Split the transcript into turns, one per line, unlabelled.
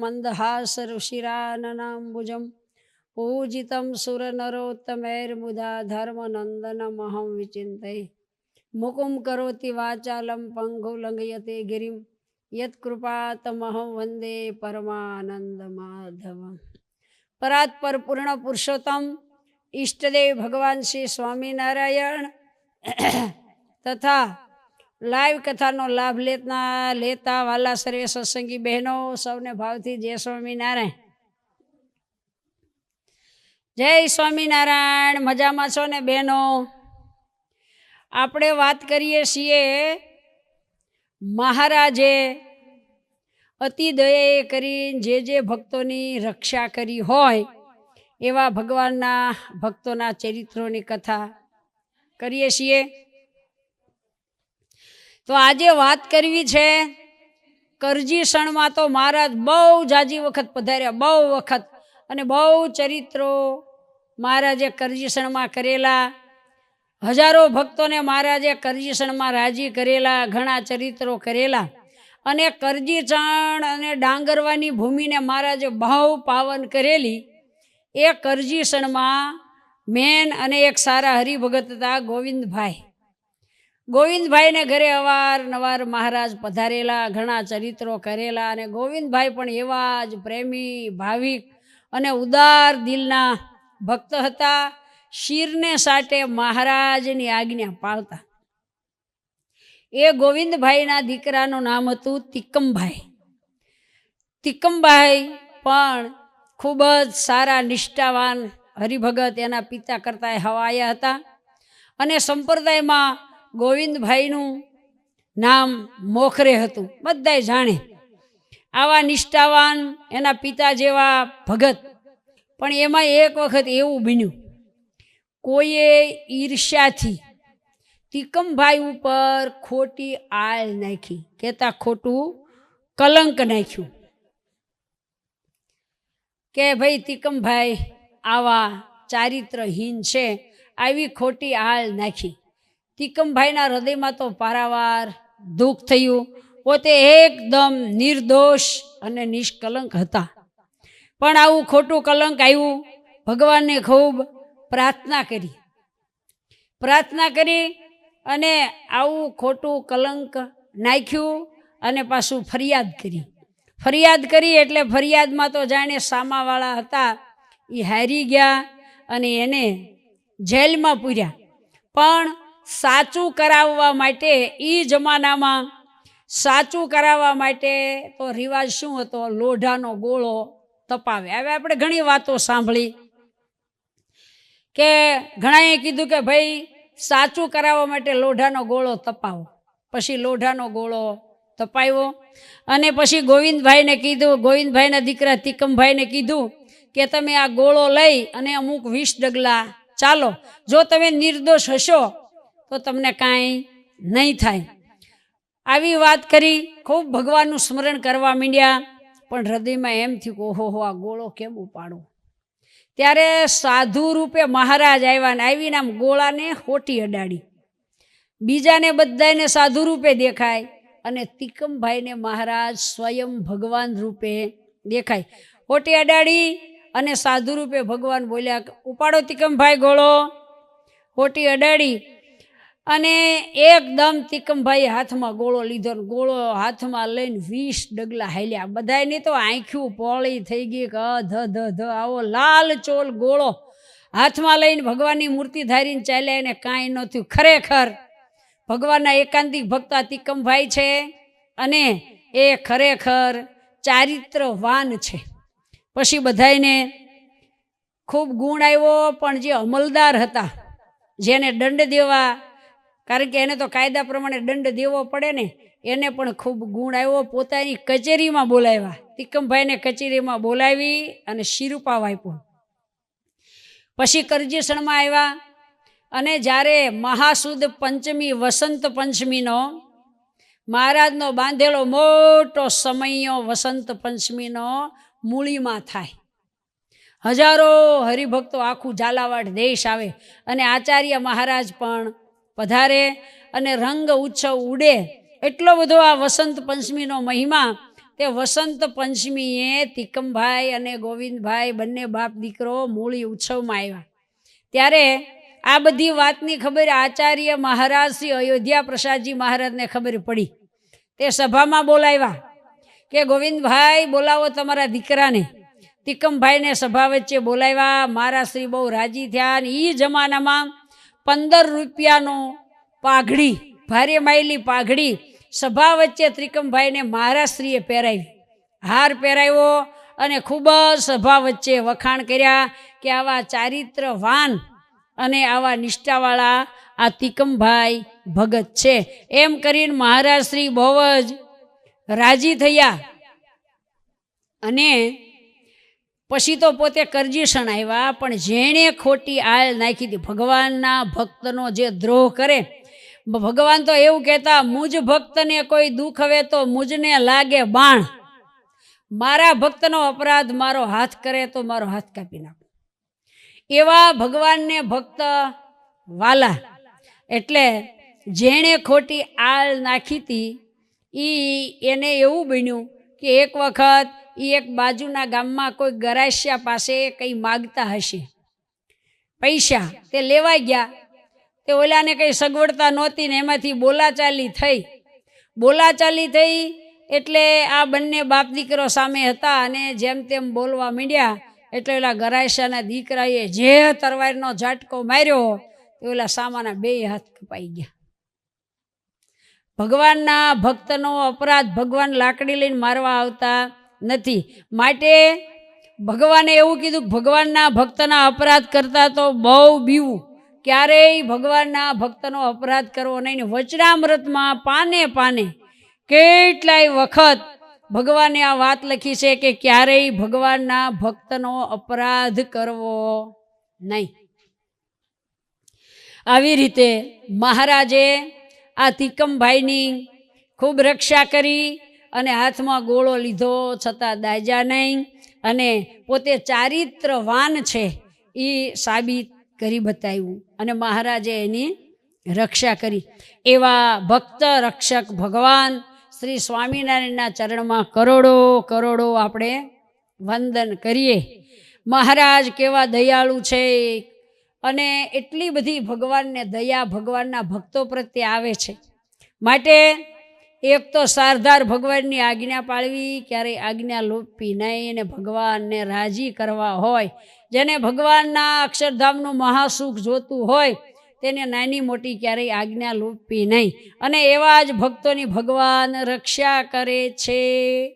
મંદહાસ ઋષિરાનનાંબુજમ પૂજિતમ સુરનરોત્તમૈર્મુદા ધર્મનંદનમહં વિચિંતય મુકુમ કરોતિ વાચાલમ પંગુલંઘયતે ગિરિમ યત્કૃપાતમહં વંદે પરમાનંદ માધવ પરાત્પર પૂર્ણ પુરુષોત્તમ ઈષ્ટદેવ ભગવાન શ્રી સ્વામિનારાયણ તથા લાઈવ કથાનો લાભ લેતા લેતા વાલા સર્વે સત્સંગી બહેનો સૌને ભાવથી જય સ્વામિનારાયણ. જય સ્વામિનારાયણ, મજામાં છો ને બહેનો? આપણે વાત કરીએ છીએ મહારાજે અતિ દયાએ કરીને જે જે ભક્તોની રક્ષા કરી હોય એવા ભગવાનના ભક્તોના ચરિત્રોની કથા કરીએ છીએ. તો આજે વાત કરવી છે કરજી સણમાં તો મહારાજ બહુ જાજી વખત પધાર્યા, બહુ વખત. અને બહુ ચરિત્રો મહારાજે કરજીસણમાં કરેલા. હજારો ભક્તોને મહારાજે કરજીસણમાં રાજી કરેલા, ઘણા ચરિત્રો કરેલા. અને કરજીચણ અને ડાંગરવાની ભૂમિને મહારાજે બહુ પાવન કરેલી. એ કરજીસણમાં મેન અને એક સારા હરિભગત હતા ગોવિંદભાઈ. ગોવિંદભાઈને ઘરે અવારનવાર મહારાજ પધારેલા, ઘણા ચરિત્રો કરેલા અને ગોવિંદભાઈ પણ એવા જ પ્રેમી, ભાવિક અને ઉદાર દિલના ભક્ત હતા. શિરને સાટે મહારાજની આજ્ઞા પાળતા. એ ગોવિંદભાઈના દીકરાનું નામ હતું તિકમભાઈ તિકમભાઈ પણ ખૂબ જ સારા, નિષ્ઠાવાન હરિભગત એના પિતા કરતાં હવાયા હતા અને સંપ્રદાયમાં ગોવિંદભાઈનું નામ મોખરે હતું. બધાય જાણે. આવા નિષ્ઠાવાન એના પિતા જેવા ભગત. પણ એમાં એક વખત એવું બન્યું. કોઈએ ઈર્ષ્યાથી તિકમભાઈ ઉપર ખોટી આળ નાખી. કહેતા ખોટું કલંક નાખ્યું. કે ભાઈ તિકમભાઈ આવા ચારિત્રહીન છે. આવી ખોટી આળ નાખી. તિકમભાઈના હૃદયમાં તો પારાવાર દુઃખ થયું. પોતે એકદમ નિર્દોષ અને નિષ્કલંક હતા. પણ આવું ખોટું કલંક આવ્યું, ભગવાનને ખૂબ પ્રાર્થના કરી. પ્રાર્થના કરી અને આવું ખોટું કલંક નાખ્યું અને પાછું ફરિયાદ કરી. ફરિયાદ કરી એટલે ફરિયાદમાં તો જાણે સામાવાળા હતા. એ હારી ગયા અને એને જેલમાં પૂર્યા. પણ સાચું કરાવવા માટે એ જમાનામાં સાચું કરાવવા માટે તો રિવાજ શું હતો? લોઢાનો ગોળો તપાવે. હવે આપણે ઘણી વાતો સાંભળી કે ઘણાએ કીધું કે ભાઈ, સાચું કરાવવા માટે લોઢાનો ગોળો તપાવો. પછી લોઢાનો ગોળો તપાવ્યો અને પછી ગોવિંદભાઈને કીધું, ગોવિંદભાઈના દીકરા તિકમભાઈને કીધું કે તમે આ ગોળો લઈ અને અમુક વીસ ડગલા ચાલો. જો તમે નિર્દોષ હશો તો તમને કાંઈ નહીં થાય. આવી વાત કરી, ખૂબ ભગવાનનું સ્મરણ કરવા માંડ્યા, પણ હૃદયમાં એમ થયું કે ઓહો આ ગોળો કેમ ઉપાડો? ત્યારે સાધુ રૂપે મહારાજ આવ્યા ને આવીને આમ ગોળાને હોટી અડાડી. બીજાને બધાને સાધુ રૂપે દેખાય અને તિકમભાઈને મહારાજ સ્વયં ભગવાન રૂપે દેખાય. હોટી અડાડી અને સાધુ રૂપે ભગવાન બોલ્યા ઉપાડો તિકમભાઈ ગોળો. હોટી અડાડી અને એકદમ તિકમભાઈ હાથમાં ગોળો લીધો ગોળો હાથમાં લઈને વીસ ડગલા હાલ્યા. બધાની તો આંખ્યું પોળી થઈ ગઈ કે ધ ધ ધ, આવો લાલ ચોલ ગોળો હાથમાં લઈને ભગવાનની મૂર્તિ ધારીને ચાલ્યા એને કાંઈ ન થયું. ખરેખર ભગવાનના એકાંતિક ભક્ત તિકમભાઈ છે અને એ ખરેખર ચારિત્રવાન છે. પછી બધાને ખૂબ ગુણ આવ્યો, પણ જે અમલદાર હતા, જેને દંડ દેવા કારણ કે એને તો કાયદા પ્રમાણે દંડ દેવો પડે ને, એને પણ ખૂબ ગુણ આવ્યો. પોતાની કચેરીમાં બોલાવ્યા. તિકમભાઈને કચેરીમાં બોલાવી અને શિરુપાવ આપ્યો પછી કરજીસણમાં આવ્યા અને જ્યારે મહાસુદ પંચમી, વસંત પંચમીનો, મહારાજનો બાંધેલો મોટો સમયો વસંત પંચમીનો મૂળીમાં થાય. હજારો હરિભક્તો આખું ઝાલાવાડ દેશ આવે અને આચાર્ય મહારાજ પણ પધારે અને રંગ ઉત્સવ ઉડે, એટલો બધો આ વસંત પંચમીનો મહિમા, તે વસંત પંચમીએ તિકમભાઈ અને ગોવિંદભાઈ બંને બાપ દીકરો મૂળી ઉત્સવમાં આવ્યા. ત્યારે આ બધી વાતની ખબર આચાર્ય મહારાજ શ્રી અયોધ્યા પ્રસાદજી મહારાજને ખબર પડી. તે સભામાં બોલાવ્યા કે, ગોવિંદભાઈ, બોલાવો તમારા દીકરાને. તિકમભાઈને સભા વચ્ચે બોલાવ્યા, મારા શ્રી બહુ રાજી થયા અને એ જમાનામાં પંદર રૂપિયાનો પાઘડી, ભારે માયલી પાઘડી સભા વચ્ચે ત્રિકમભાઈને મહારાશ્રીએ પહેરાવી. હાર પહેરાવ્યો અને ખૂબ જ સભા વચ્ચે વખાણ કર્યા કે આવા ચારિત્રવાન અને આવા નિષ્ઠાવાળા આ તિકમભાઈ ભગત છે. એમ કરીને મહારાજશ્રી બહુ જ રાજી થયા અને પછી તો પોતે કરજીસણ આવ્યા, પણ જેણે ખોટી આળ નાખી હતી, ભગવાનના ભક્તનો જે દ્રોહ કરે ભગવાન તો એવું કહેતા, મુજ ભક્તને કોઈ દુઃખ હવે તો મુજને લાગે બાણ. મારા ભક્તનો અપરાધ મારો હાથ કરે તો મારો હાથ કાપી નાખો. એવા ભગવાનને ભક્ત વાલા. એટલે જેણે ખોટી આળ નાખી હતી એ એને એવું બન્યું કે એક વખત એ એક બાજુના ગામમાં કોઈ ગરાસિયા પાસે કંઈ માગતા હશે. પૈસા તે લેવાઈ ગયા. તે ઓલાને કંઈ સગવડતા નહોતી ને એમાંથી બોલાચાલી થઈ. બોલાચાલી થઈ એટલે આ બંને બાપ દીકરો સામે હતા અને જેમ તેમ બોલવા માંડ્યા એટલે ઓલા ગરાયસાના દીકરાએ જે તરવારનો ઝાટકો માર્યો, તે ઓલા સામાના બે હાથ કપાઈ ગયા. ભગવાનના ભક્તનો અપરાધ ભગવાન લાકડી લઈને મારવા આવતા નથી. માટે ભગવાને એવું કીધું, ભગવાનના ભક્તના અપરાધ કરતા તો બહુ બીવું. ક્યારેય ભગવાનના ભક્તનો અપરાધ કરવો નહીં. ને વચનામૃતમાં પાને પાને કેટલાય વખત ભગવાને આ વાત લખી છે કે ક્યારેય ભગવાનના ભક્તનો અપરાધ કરવો નહીં. આવી રીતે મહારાજે આ તિકમભાઈની ખૂબ રક્ષા કરી અને હાથમાં ગોળો લીધો છતાં દાજા નહીં. અને પોતે ચારિત્રવાન છે એ સાબિત કરી બતાવ્યું. અને મહારાજે એની રક્ષા કરી. એવા ભક્ત રક્ષક ભગવાન શ્રી સ્વામિનારાયણના ચરણમાં કરોડો કરોડો આપણે વંદન કરીએ. મહારાજ કેવા દયાળુ છે અને એટલી બધી ભગવાનને દયા ભગવાનના ભક્તો પ્રત્યે આવે છે. માટે એક તો સારધાર ભગવાનની આજ્ઞા પાળવી, ક્યારેય આજ્ઞા લોપી નહીં અને ભગવાનને રાજી કરવા હોય. જેને ભગવાનના અક્ષરધામનું મહાસુખ જોતું હોય, તેને નાની મોટી ક્યારેય આજ્ઞા લોપી નહીં. અને એવા જ ભક્તોની ભગવાન રક્ષા કરે છે.